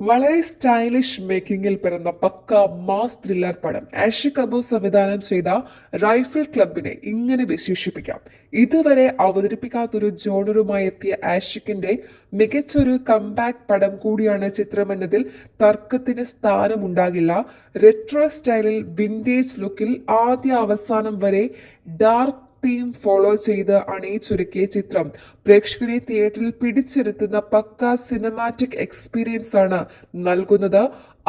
വളരെ സ്റ്റൈലിഷ് മേക്കിംഗിൽ പിറന്ന പക്ക mass thriller പടം ആഷി കപൂർ സംവിധാനം ചെയ്ത റൈഫിൾ ക്ലബിനെ ഇങ്ങനെ വിശേഷിപ്പിക്കാം. ഇതുവരെ അവതരിപ്പിക്കാത്തൊരു ജോണറുമായി എത്തിയ ആഷിക്കിന്റെ മികച്ചൊരു കംബാക്ക് പടം കൂടിയാണ് ചിത്രമെന്നതിൽ തർക്കത്തിന് സ്ഥാനമുണ്ടാകില്ല. റെട്രോ സ്റ്റൈലിൽ വിന്റേജ് ലുക്കിൽ ആദ്യ അവസാനം വരെ ഡാർക്ക് തീം ഫോളോ ചെയ്ത് അണിയിച്ചൊരുക്കിയ ചിത്രം. പ്രേക്ഷകരെ തിയേറ്ററിൽ പിടിച്ചിരുത്തുന്ന പക്ക സിനിമാറ്റിക് എക്സ്പീരിയൻസ് ആണ് നൽകുന്നത്.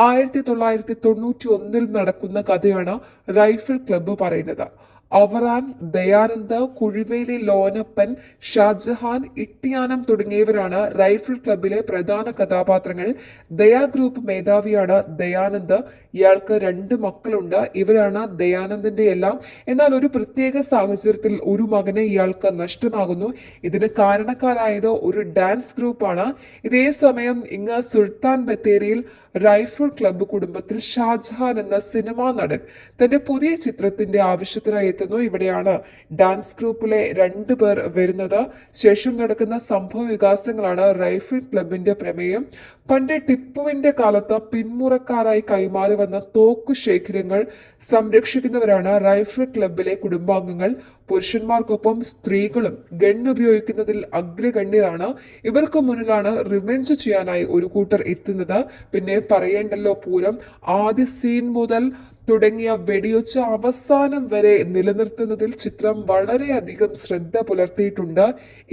ആയിരത്തി തൊള്ളായിരത്തി തൊണ്ണൂറ്റി ഒന്നിൽ നടക്കുന്ന കഥയാണ് റൈഫിൾ ക്ലബ്ബ് പറയുന്നത്. അവറാൻ ദയാനന്ദ് കുഴിവേലി ലോനപ്പൻ ഷാജഹാൻ ഇട്ടിയാനം തുടങ്ങിയവരാണ് റൈഫിൾ ക്ലബിലെ പ്രധാന കഥാപാത്രങ്ങൾ. ദയാ ഗ്രൂപ്പ് മേധാവിയാണ് ദയാനന്ദ്. ഇയാൾക്ക് രണ്ട് മക്കളുണ്ട്. ഇവരാണ് ദയാനന്ദന്റെ എല്ലാം. എന്നാൽ ഒരു പ്രത്യേക സാഹചര്യത്തിൽ ഒരു മകനെ ഇയാൾക്ക് നഷ്ടമാകുന്നു. ഇതിന് കാരണക്കാരായത് ഒരു ഡാൻസ് ഗ്രൂപ്പാണ്. ഇതേ സമയം ഇങ്ങ് സുൽത്താൻ ബത്തേരിയിൽ റൈഫിൾ ക്ലബ്ബ് കുടുംബത്തിൽ ഷാജഹാൻ എന്ന സിനിമാ നടൻ തന്റെ പുതിയ ചിത്രത്തിന്റെ ആവശ്യത്തിനായി എത്തുന്നു. ഇവിടെയാണ് ഡാൻസ് ഗ്രൂപ്പിലെ രണ്ടു പേർ വരുന്നത്. ശേഷം നടക്കുന്ന സംഭവ വികാസങ്ങളാണ് റൈഫിൾ ക്ലബിന്റെ പ്രമേയം. പണ്ട് ടിപ്പുവിന്റെ കാലത്ത് പിന്മുറക്കാരായി കൈമാറി വന്ന തോക്കു ശേഖരങ്ങൾ സംരക്ഷിക്കുന്നവരാണ് റൈഫിൾ ക്ലബിലെ കുടുംബാംഗങ്ങൾ. പുരുഷന്മാർക്കൊപ്പം സ്ത്രീകളും ഗൺ ഉപയോഗിക്കുന്നതിൽ അഗ്രഗണ്യരാണ്. ഇവർക്ക് മുന്നിലാണ് റിവെഞ്ച് ചെയ്യാനായി ഒരു കൂട്ടർ എത്തുന്നത്. പിന്നെ പറയേണ്ടല്ലോ പൂരം. ആദ്യ സീൻ മുതൽ തുടങ്ങിയ വെടിയൊച്ച അവസാനം വരെ നിലനിർത്തുന്നതിൽ ചിത്രം വളരെയധികം ശ്രദ്ധ പുലർത്തിയിട്ടുണ്ട്.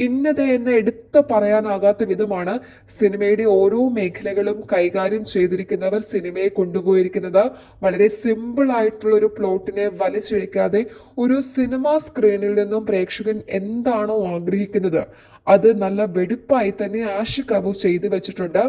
ഇന്നത് എന്ന് എടുത്തു പറയാനാകാത്ത വിധമാണ് സിനിമയുടെ ഓരോ മേഖലകളും കൈകാര്യം ചെയ്തിരിക്കുന്നവർ സിനിമയെ കൊണ്ടുപോയിരിക്കുന്നത്. വളരെ സിമ്പിൾ ആയിട്ടുള്ള ഒരു പ്ലോട്ടിനെ വലിച്ചിഴിക്കാതെ ഒരു സിനിമ സ്ക്രീനിൽ നിന്നും പ്രേക്ഷകൻ എന്താണോ ആഗ്രഹിക്കുന്നത്. അത് നല്ല വെടിപ്പായി തന്നെ ആഷിക് അബു ചെയ്തു വെച്ചിട്ടുണ്ട്.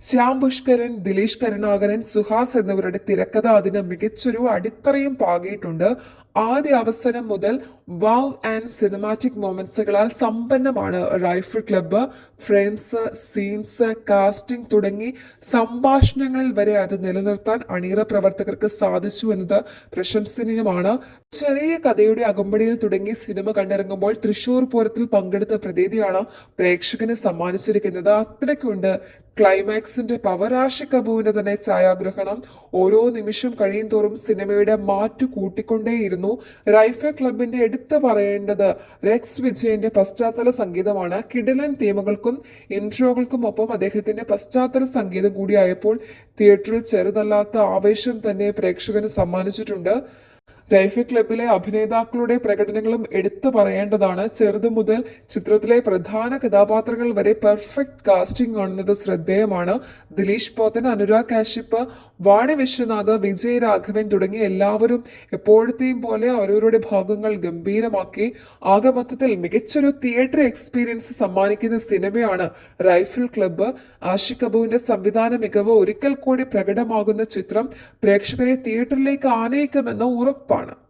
ശ്യാം പുഷ്കരൻ ദിലീഷ് കരുണാകരൻ സുഹാസ് എന്നിവരുടെ തിരക്കഥ അതിന് മികച്ചൊരു അടിത്തറയും പാകിയിട്ടുണ്ട്. ആദ്യ അവസരം മുതൽ വാവ് ആൻഡ് സിനിമാറ്റിക് മൊമെന്റ്സുകളാൽ സമ്പന്നമാണ് rifle club frames scenes casting തുടങ്ങി സംഭാഷണങ്ങളിൽ വരെ അത് നിലനിർത്താൻ അണിയറ പ്രവർത്തകർക്ക് സാധിച്ചു എന്നത് പ്രശംസനീയമാണ്. ചെറിയ കഥയുടെ അകമ്പടിയിൽ തുടങ്ങി സിനിമ കണ്ടിറങ്ങുമ്പോൾ തൃശൂർ പൂരത്തിൽ പങ്കെടുത്ത പ്രതീതിയാണ് പ്രേക്ഷകന് സമ്മാനിച്ചിരിക്കുന്നത്. അത്രയ്ക്കുണ്ട് ക്ലൈമാക്സിന്റെ പവരാശി കപൂവിന്റെ തന്നെ ഛായാഗ്രഹണം. ഓരോ നിമിഷം കഴിയും തോറും സിനിമയുടെ മാറ്റു കൂട്ടിക്കൊണ്ടേയിരുന്നു. റൈഫ ക്ലബിന്റെ എടുത്തു പറയേണ്ടത് റെക്സ് വിജയന്റെ പശ്ചാത്തല സംഗീതമാണ്. കിടലൻ തീമുകൾക്കും ഇൻട്രോകൾക്കും ഒപ്പം അദ്ദേഹത്തിന്റെ പശ്ചാത്തല സംഗീതം കൂടിയായപ്പോൾ തിയേറ്ററിൽ ചെറുതല്ലാത്ത ആവേശം തന്നെ പ്രേക്ഷകന് സമ്മാനിച്ചിട്ടുണ്ട്. റൈഫിൾ ക്ലബിലെ അഭിനേതാക്കളുടെ പ്രകടനങ്ങളും എടുത്തു പറയേണ്ടതാണ്. ചെറുതു മുതൽ ചിത്രത്തിലെ പ്രധാന കഥാപാത്രങ്ങൾ വരെ പെർഫെക്റ്റ് കാസ്റ്റിംഗ് കാണുന്നത് ശ്രദ്ധേയമാണ്. ദിലീഷ് പോത്തൻ അനുരാഗ് കാശ്യപ്പ് വാണി വിശ്വനാഥ് വിജയ് രാഘവൻ തുടങ്ങിയ എല്ലാവരും എപ്പോഴത്തെയും പോലെ അവരവരുടെ ഭാഗങ്ങൾ ഗംഭീരമാക്കി. ആകെ മൊത്തത്തിൽ മികച്ചൊരു തിയേറ്റർ എക്സ്പീരിയൻസ് സമ്മാനിക്കുന്ന സിനിമയാണ് റൈഫിൾ ക്ലബ്ബ്. ആഷിഖ് കപൂറിന്റെ സംവിധാന മികവ് ഒരിക്കൽ കൂടി പ്രകടമാകുന്ന ചിത്രം പ്രേക്ഷകരെ തിയേറ്ററിലേക്ക് ആനയിക്കുമെന്ന് ഉറപ്പാണ്. ആണ്